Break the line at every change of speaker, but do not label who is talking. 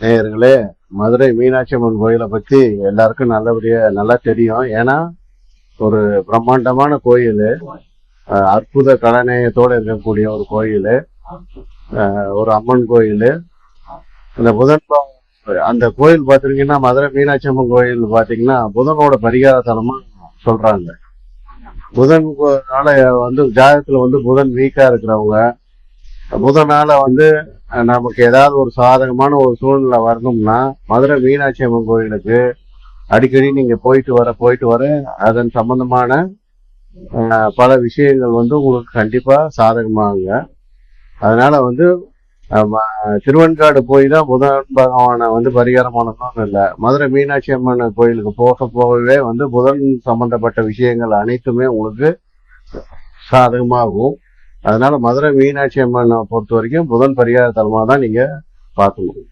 நேயர்களே மதுரை மீனாட்சி அம்மன் கோயிலை பத்தி எல்லாருக்கும் நல்லபடியா நல்லா தெரியும். ஏன்னா ஒரு பிரம்மாண்டமான கோயில் அற்புத கலநேயத்தோட இருக்கக்கூடிய ஒரு கோயில் ஒரு அம்மன் கோயில். இந்த புதன் அந்த கோயில் பாத்தீங்கன்னா மதுரை மீனாட்சி அம்மன் கோயில் பாத்தீங்கன்னா புதனோட பரிகார தலமா சொல்றாங்க. புதன் கோ- வந்து ஜாதகத்துல வந்து புதன் வீக்கா இருக்கிறவங்க புதனால வந்து நமக்கு ஏதாவது ஒரு சாதகமான ஒரு சூழ்நிலை வரணும்னா மதுரை மீனாட்சி அம்மன் கோயிலுக்கு அடிக்கடி நீங்க போயிட்டு வர போயிட்டு வர அதன் சம்பந்தமான பல விஷயங்கள் வந்து உங்களுக்கு கண்டிப்பா சாதகமாகுங்க. அதனால வந்து அஹ், திருவெண்காடு போய் தான் புதன் பகவானை வந்து பரிகாரம் பண்ணணும்னு இல்லை. மதுரை மீனாட்சி அம்மன் கோயிலுக்கு போக போகவே வந்து புதன் சம்பந்தப்பட்ட விஷயங்கள் அனைத்துமே உங்களுக்கு சாதகமாகும். அதனால மதுரை மீனாட்சி அம்மனை பொறுத்த வரைக்கும் புதன் பரிகார தலமா தான் நீங்க முடியும்.